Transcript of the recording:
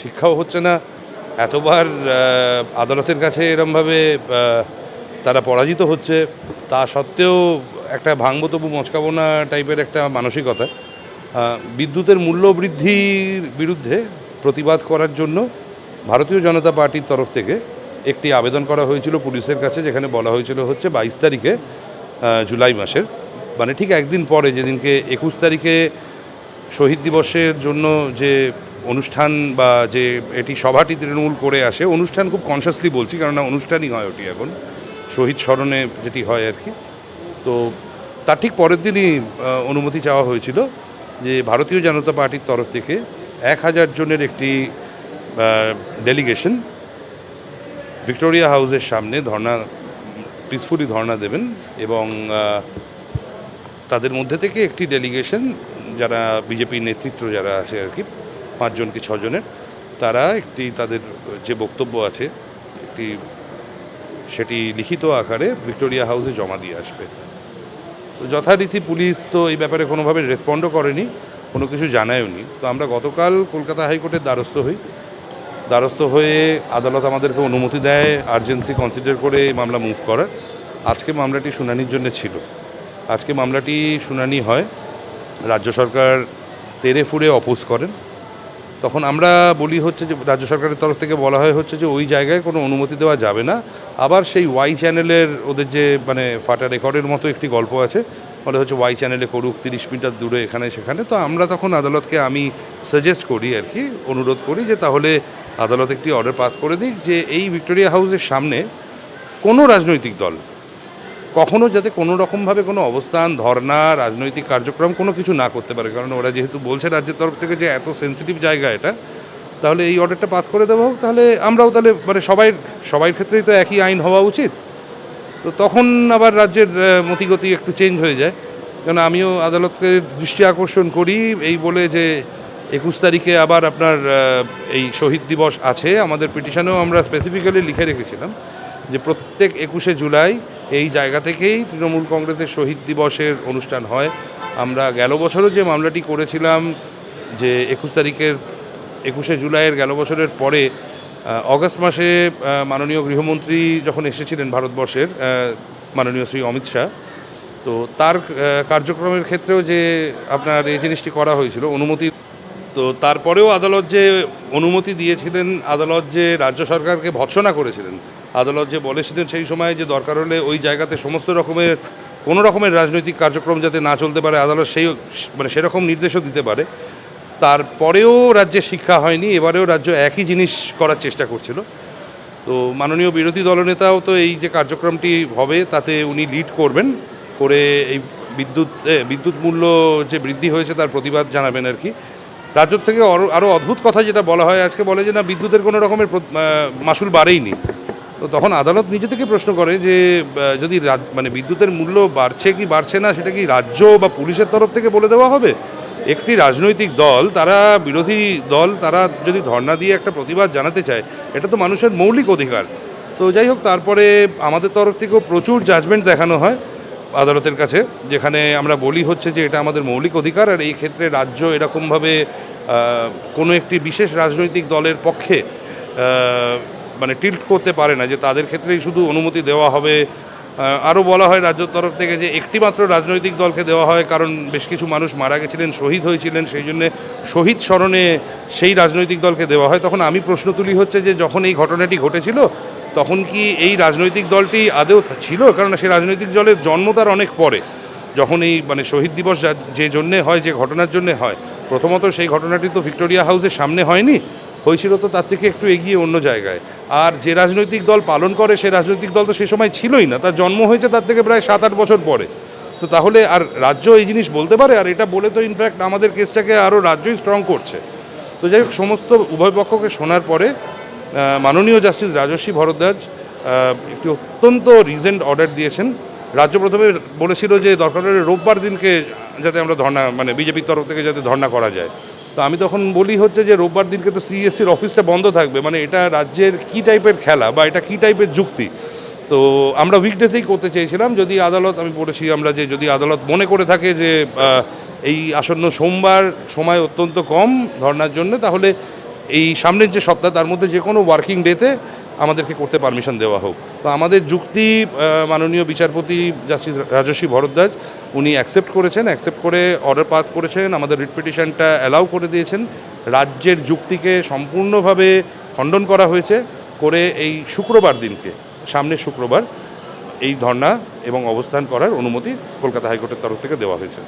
শিক্ষাও হচ্ছে না। এতবার আদালতের কাছে এরমভাবে তারা পরাজিত হচ্ছে। তা সত্ত্বেও একটা ভাঙবো তবু মচকাবো না টাইপের একটা মানসিকতা বিদ্যুতের মূল্য বৃদ্ধির বিরুদ্ধে প্রতিবাদ করার জন্য ভারতীয় জনতা পার্টির তরফ থেকে একটি আবেদন করা হয়েছিল পুলিশের কাছে, যেখানে বলা হয়েছিল হচ্ছে বাইশ তারিখে জুলাই মাসের। মানে ঠিক একদিন পরে, যেদিনকে একুশ তারিখে শহীদ দিবসের জন্য যে অনুষ্ঠান বা যে এটি সভাটি তৃণমূল করে আসে, অনুষ্ঠান খুব কনসিয়াসলি বলছি, কেননা অনুষ্ঠানই হয় ওটি এখন। শহীদ স্মরণে যেটি হয় আর কি। তো তার ঠিক পরের দিনই অনুমতি চাওয়া হয়েছিল যে ভারতীয় জনতা পার্টির তরফ থেকে এক হাজার জনের একটি ডেলিগেশন ভিক্টোরিয়া হাউসের সামনে ধর্না পিসফুলি ধর্না দেবেন এবং তাদের মধ্যে থেকে একটি ডেলিগেশন যারা বিজেপির নেতৃত্ব যারা আছে আর কি পাঁচজন কি ছজনের, তারা একটি তাদের যে বক্তব্য আছে, একটি, সেটি লিখিত আকারে ভিক্টোরিয়া হাউসে জমা দিয়ে আসবে। যথারীতি পুলিশ তো এই ব্যাপারে কোনোভাবে রেসপন্ডও করেনি, কোনো কিছু জানায়ওনি তো আমরা গতকাল কলকাতা হাইকোর্টের দ্বারস্থ হই। দ্বারস্থ হয়ে আদালত আমাদেরকে অনুমতি দেয়, আর্জেন্সি কনসিডার করে এই মামলা মুভ করার। আজকে মামলাটি শুনানির জন্য ছিল। আজকে মামলাটি শুনানি হয়, রাজ্য সরকার তেরে ফুরে অপোজ করেন। তখন আমরা বলি হচ্ছে যে, রাজ্য সরকারের তরফ থেকে বলা হয় হচ্ছে যে, ওই জায়গায় কোনো অনুমতি দেওয়া যাবে না। আবার সেই ওয়াই চ্যানেলের ওদের যে মানে ফাটা রেকর্ডের মতো একটি গল্প আছে। বলে হচ্ছে ওয়াই চ্যানেলে করুক, তিরিশ মিটার দূরে এখানে সেখানে। তো আমরা তখন আদালতকে আমি সাজেস্ট করি আর কি, অনুরোধ করি যে, তাহলে আদালত একটি অর্ডার পাস করে দিক যে, এই ভিক্টোরিয়া হাউসের সামনে কোনো রাজনৈতিক দল কখনো যাতে কোনো রকমভাবে কোনো অবস্থান, ধর্না, রাজনৈতিক কার্যক্রম কোনো কিছু না করতে পারে। কারণ ওরা যেহেতু বলছে রাজ্যের তরফ থেকে যে এত সেন্সিটিভ জায়গা এটা, তাহলে এই অর্ডারটা পাস করে দেবো তাহলে আমরাও তাহলে মানে সবাই সবাই ক্ষেত্রেই তো একই আইন হওয়া উচিত। তো তখন আবার রাজ্যের মতিগতি একটু চেঞ্জ হয়ে যায়। কেন আমিও আদালতের দৃষ্টি আকর্ষণ করি এই বলে যে একুশ তারিখে আবার আপনার এই শহীদ দিবস আছে। আমাদের পিটিশনেও আমরা স্পেসিফিক্যালি লিখে রেখেছিলাম যে প্রত্যেক একুশে জুলাই এই জায়গা থেকেই তৃণমূল কংগ্রেসের শহীদ দিবসের অনুষ্ঠান হয়। আমরা গেল বছরও যে মামলাটি করেছিলাম, যে একুশ তারিখের, একুশে জুলাইয়ের গেল বছরের পরে অগস্ট মাসে মাননীয় গৃহমন্ত্রী যখন এসেছিলেন ভারতবর্ষের মাননীয় শ্রী অমিত শাহ, তো তার কার্যক্রমের ক্ষেত্রেও যে আপনার এই জিনিসটি করা হয়েছিল, অনুমতি, তো তারপরেও আদালত যে অনুমতি দিয়েছিলেন, আদালত যে রাজ্য সরকারকে ভৎসনা করেছিলেন আদালত যে বলেছিলেন সেই সময় যে দরকার হলে ওই জায়গাতে সমস্ত রকমের, কোনো রকমের রাজনৈতিক কার্যক্রম যাতে না চলতে পারে, আদালত সেই মানে সেরকম নির্দেশও দিতে পারে। তারপরেও রাজ্যে শিক্ষা হয়নি, এবারেও রাজ্য একই জিনিস করার চেষ্টা করছিল। তো মাননীয় বিরোধী দলনেতাও তো এই যে কার্যক্রমটি হবে, তাতে উনি লিড করবেন করে এই বিদ্যুৎ বিদ্যুৎ মূল্য যে বৃদ্ধি হয়েছে তার প্রতিবাদ জানাবেন আর কি। রাজ্য থেকে আরও অদ্ভুত কথা যেটা বলা হয়, আজকে বলে যে না, বিদ্যুতের কোনো রকমের মাসুল বাড়েইনি। তো তখন আদালত নিজে থেকে প্রশ্ন করে যে যদি মানে বিদ্যুতের মূল্য বাড়ছে কি বাড়ছে না, সেটা কি রাজ্য বা পুলিশের তরফ থেকে বলে দেওয়া হবে? একটি রাজনৈতিক দল, তারা বিরোধী দল, তারা যদি ধর্ণা দিয়ে একটা প্রতিবাদ জানাতে চায়, এটা তো মানুষের মৌলিক অধিকার। তো যাই হোক, তারপরে আমাদের তরফ থেকেও প্রচুর জাজমেন্ট দেখানো হয় আদালতের কাছে, যেখানে আমরা বলি হচ্ছে যে, এটা আমাদের মৌলিক অধিকার আর এই ক্ষেত্রে রাজ্য এরকমভাবে কোনো একটি বিশেষ রাজনৈতিক দলের পক্ষে মানে টিল্ট করতে পারে না, যে তাদের ক্ষেত্রেই শুধু অনুমতি দেওয়া হবে। আরও বলা হয় রাজ্যের তরফ থেকে যে একটিমাত্র রাজনৈতিক দলকে দেওয়া হয়, কারণ বেশ কিছু মানুষ মারা গেছিলেন, শহীদ হয়েছিলেন, সেই জন্যে শহীদ স্মরণে সেই রাজনৈতিক দলকে দেওয়া হয়। তখন আমি প্রশ্ন তুলি হচ্ছে যে যখন এই ঘটনাটি ঘটেছিল, তখন কি এই রাজনৈতিক দলটি আদেও ছিল? কারণ সেই রাজনৈতিক দলের জন্ম তার অনেক পরে, যখন এই মানে শহীদ দিবস যে জন্যে হয়, যে ঘটনার জন্যে হয়। প্রথমত সেই ঘটনাটি তো ভিক্টোরিয়া হাউসের সামনে হয়নি হয়েছিল তো তার থেকে একটু এগিয়ে অন্য জায়গায়। আর যে রাজনৈতিক দল পালন করে সে রাজনৈতিক দল তো সে সময় ছিলই না। তার জন্ম হয়েছে তার থেকে প্রায় সাত আট বছর পরে। তো তাহলে আর রাজ্য এই জিনিস বলতে পারে? আর এটা বলে তো ইনফ্যাক্ট আমাদের কেসটাকে আরও রাজ্যই স্ট্রং করছে। তো যাই হোক, সমস্ত উভয় পক্ষকে শোনার পরে মাননীয় জাস্টিস রাজস্বী ভরদ্বাজ একটি অত্যন্ত রিজেন্ট অর্ডার দিয়েছেন। রাজ্য প্রথমে বলেছিল যে দরকার হলে রোববার দিনকে যাতে আমরা ধর্না মানে বিজেপির তরফ থেকে যাতে ধর্না করা যায়। তো আমি তখন বলি হচ্ছে যে রোববার দিনকে তো সিএসসির অফিসটা বন্ধ থাকবে মানে এটা রাজ্যের কি টাইপের খেলা বা এটা কি টাইপের যুক্তি? তো আমরা উইকডেসেই করতে চেয়েছিলাম, যদি আদালত, আমি বলেছি আমরা যে যদি আদালত মনে করে থাকে যে এই আসন্ন সোমবার সময় অত্যন্ত কম ধর্নার জন্য, তাহলে এই সামনের যে সপ্তাহ, তার মধ্যে যে কোনো ওয়ার্কিং ডেতে আমাদেরকে করতে পারমিশন দেওয়া হোক। তো আমাদের যুক্তি মাননীয় বিচারপতি জাস্টিস রাজস্বী ভরদ্বাজ, উনি অ্যাকসেপ্ট করেছেন অ্যাকসেপ্ট করে অর্ডার পাস করেছেন, আমাদের রিট পিটিশনটা অ্যালাউ করে দিয়েছেন। রাজ্যের যুক্তিকে সম্পূর্ণভাবে খণ্ডন করা হয়েছে করে এই শুক্রবার দিনকে সামনের শুক্রবার এই ধর্না এবং অবস্থান করার অনুমতি কলকাতা হাইকোর্টের তরফ থেকে দেওয়া হয়েছে।